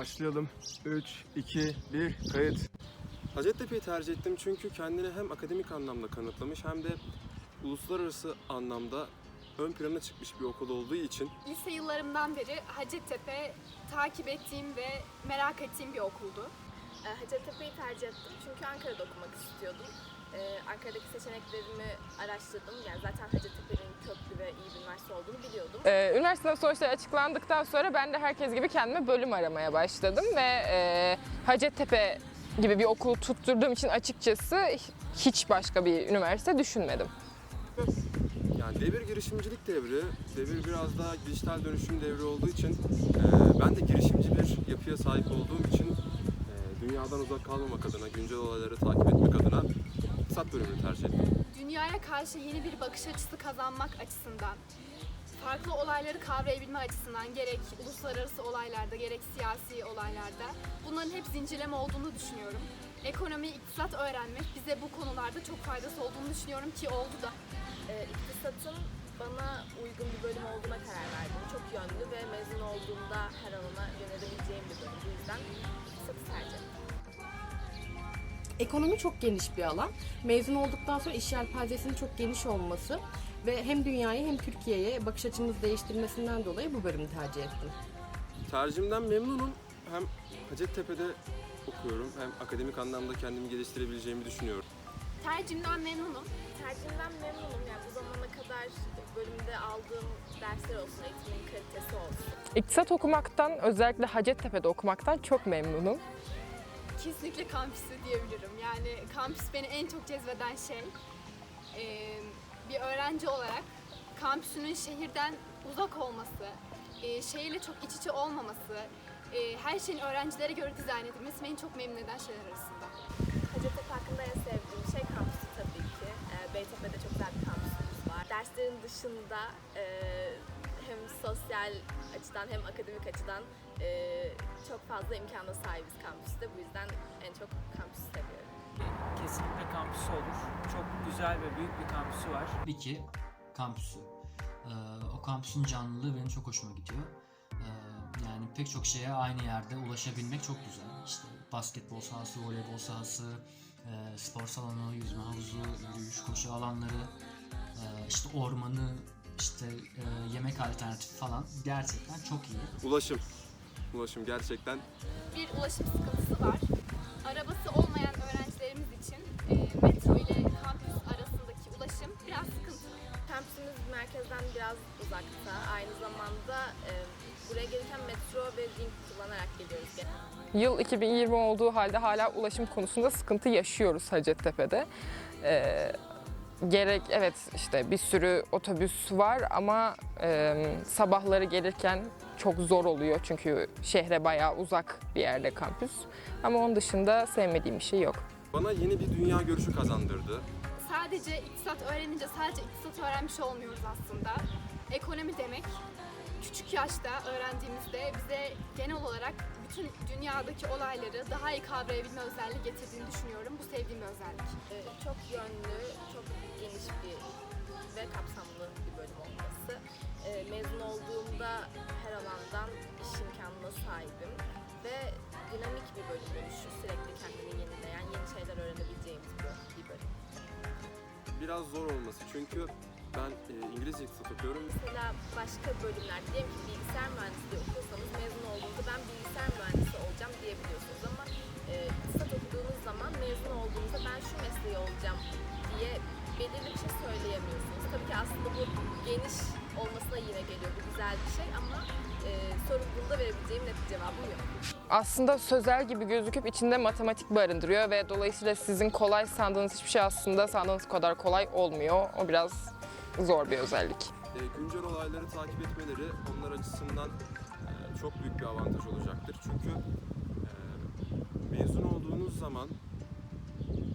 Başlayalım. 3, 2, 1, kayıt. Hacettepe'yi tercih ettim çünkü kendini hem akademik anlamda kanıtlamış hem de uluslararası anlamda ön plana çıkmış bir okul olduğu için Lise yıllarımdan beri Hacettepe takip ettiğim ve merak ettiğim bir okuldu. E, Hacettepe'yi tercih ettim çünkü Ankara'da okumak istiyordum. E, Ankara'daki seçeneklerimi araştırdım. Yani zaten Hacettepe'nin köklü ve iyi bir üniversite olduğunu biliyordum. Ee, üniversite sonuçları açıklandıktan sonra ben de herkes gibi kendime bölüm aramaya başladım ve e, Hacettepe gibi bir okul tutturduğum için açıkçası hiç başka bir üniversite düşünmedim. yani devir girişimcilik devri, devir biraz daha dijital dönüşüm devri olduğu için e, ben de girişimci bir yapıya sahip olduğum için e, dünyadan uzak kalmamak adına, güncel olayları takip etmek adına iktisat bölümünü tercih ettim. Dünyaya karşı yeni bir bakış açısı kazanmak açısından, farklı olayları kavrayabilme açısından gerek uluslararası olaylarda gerek siyasi olaylarda bunların hep zincirleme olduğunu düşünüyorum. Ekonomi, iktisat öğrenmek bize bu konularda çok faydası olduğunu düşünüyorum ki oldu da. E, iktisatın bana uygun bir bölüm olduğuna karar verdim. Çok yönlü ve mezun olduğumda Ekonomi çok geniş bir alan. Mezun olduktan sonra iş yelpazesinin çok geniş olması ve hem dünyayı hem Türkiye'ye bakış açımızı değiştirmesinden dolayı bu bölümü tercih ettim. Tercihimden memnunum. Hem Hacettepe'de okuyorum hem akademik anlamda kendimi geliştirebileceğimi düşünüyorum. Tercihimden memnunum. Tercihimden memnunum. Yani bu zamana kadar bölümde aldığım dersler olsun, eğitimin kalitesi olsun. İktisat okumaktan, özellikle Hacettepe'de okumaktan çok memnunum. Kesinlikle kampüsü diyebilirim. Yani kampüs beni en çok cezbeden şey. Ee, bir öğrenci olarak kampüsünün şehirden uzak olması, e, şehirle çok iç içe olmaması, e, her şeyin öğrencilere göre dizayn edilmesi beni çok memnun eden şeyler arasında. Hacettepe hakkında en sevdiğim şey kampüsü tabii ki. Ee, Beytepe'de çok güzel bir kampüsümüz var. Derslerin dışında e, hem sosyal açıdan hem akademik açıdan e, çok fazla imkana sahibiz kampüste. Bu yüzden kampüsü olur. Çok güzel ve büyük bir kampüsü var. Tabii ki kampüsü. Ee, o kampüsün canlılığı benim çok hoşuma gidiyor. Ee, yani pek çok şeye aynı yerde ulaşabilmek çok güzel. İşte basketbol sahası, voleybol sahası, e, spor salonu, yüzme havuzu, yürüyüş, koşu alanları, e, işte ormanı, işte e, yemek alternatifi falan gerçekten çok iyi. Ulaşım. Ulaşım gerçekten Bir ulaşım sıkıntısı var. Arabası olmayan ring kullanarak geliyoruz genelde. Yıl 2020 olduğu halde hala ulaşım konusunda sıkıntı yaşıyoruz Hacettepe'de. Ee, gerek evet işte bir sürü otobüs var ama e, sabahları gelirken çok zor oluyor çünkü şehre bayağı uzak bir yerde kampüs. Ama onun dışında sevmediğim bir şey yok. bana yeni bir dünya görüşü kazandırdı. Sadece iktisat öğrenince sadece iktisat öğrenmiş olmuyoruz aslında. Ekonomi demek küçük yaşta öğrendiğimizde bize genel olarak bütün dünyadaki olayları daha iyi kavrayabilme özelliği getirdiğini düşünüyorum. Bu sevdiğim bir özellik. E, çok yönlü, çok geniş bir ve kapsamlı bir bölüm olması. E, mezun olduğumda her alandan iş imkanına sahibim ve dinamik bir bölüm dönüşü. Sürekli kendini yenileyen, yeni şeyler öğrenebileceğimiz bir bölüm. Biraz zor olması çünkü ben e, İngilizce iktisat okuyorum. Mesela başka bölümler, diyelim ki bilgisayar mühendisliği okuyorsanız mezun olduğunuzda ben bilgisayar mühendisi olacağım diyebiliyorsunuz ama e, iktisat okuduğunuz zaman mezun olduğunuzda ben şu mesleği olacağım diye belirli bir şey söyleyemiyorsunuz. Tabii ki aslında bu geniş olmasına yine geliyor, bu güzel bir şey ama e, sorumluluğunda verebileceğim net bir cevabım yok. Aslında sözel gibi gözüküp içinde matematik barındırıyor ve dolayısıyla sizin kolay sandığınız hiçbir şey aslında sandığınız kadar kolay olmuyor. O biraz zor bir özellik. E, güncel olayları takip etmeleri onlar açısından e, çok büyük bir avantaj olacaktır. Çünkü e, mezun olduğunuz zaman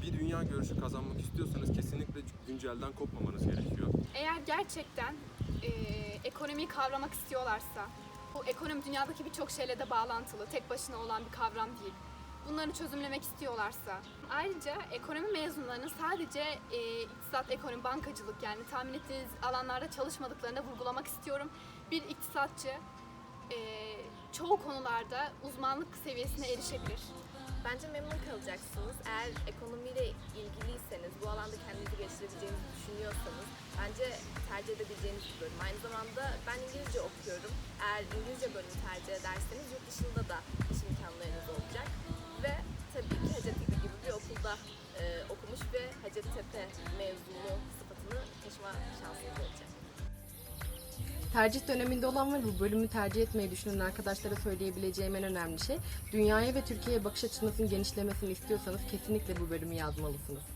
bir dünya görüşü kazanmak istiyorsanız kesinlikle güncelden kopmamanız gerekiyor. Eğer gerçekten e, ekonomiyi kavramak istiyorlarsa, bu ekonomi dünyadaki birçok şeyle de bağlantılı, tek başına olan bir kavram değil. Bunları çözümlemek istiyorlarsa. Ayrıca ekonomi mezunlarının sadece e, iktisat, ekonomi, bankacılık yani tahmin ettiğiniz alanlarda çalışmadıklarını vurgulamak istiyorum. Bir iktisatçı e, çoğu konularda uzmanlık seviyesine erişebilir. Bence memnun kalacaksınız. Eğer ekonomiyle ilgiliyseniz, bu alanda kendinizi geliştirebileceğinizi düşünüyorsanız bence tercih edebileceğiniz bir bölüm. Aynı zamanda ben İngilizce okuyorum. Eğer İngilizce bölümü tercih ederseniz yurt dışında da iş imkanlarınız Tercih döneminde olan ve bu bölümü tercih etmeyi düşünen arkadaşlara söyleyebileceğim en önemli şey, dünyaya ve Türkiye'ye bakış açınızın genişlemesini istiyorsanız kesinlikle bu bölümü yazmalısınız.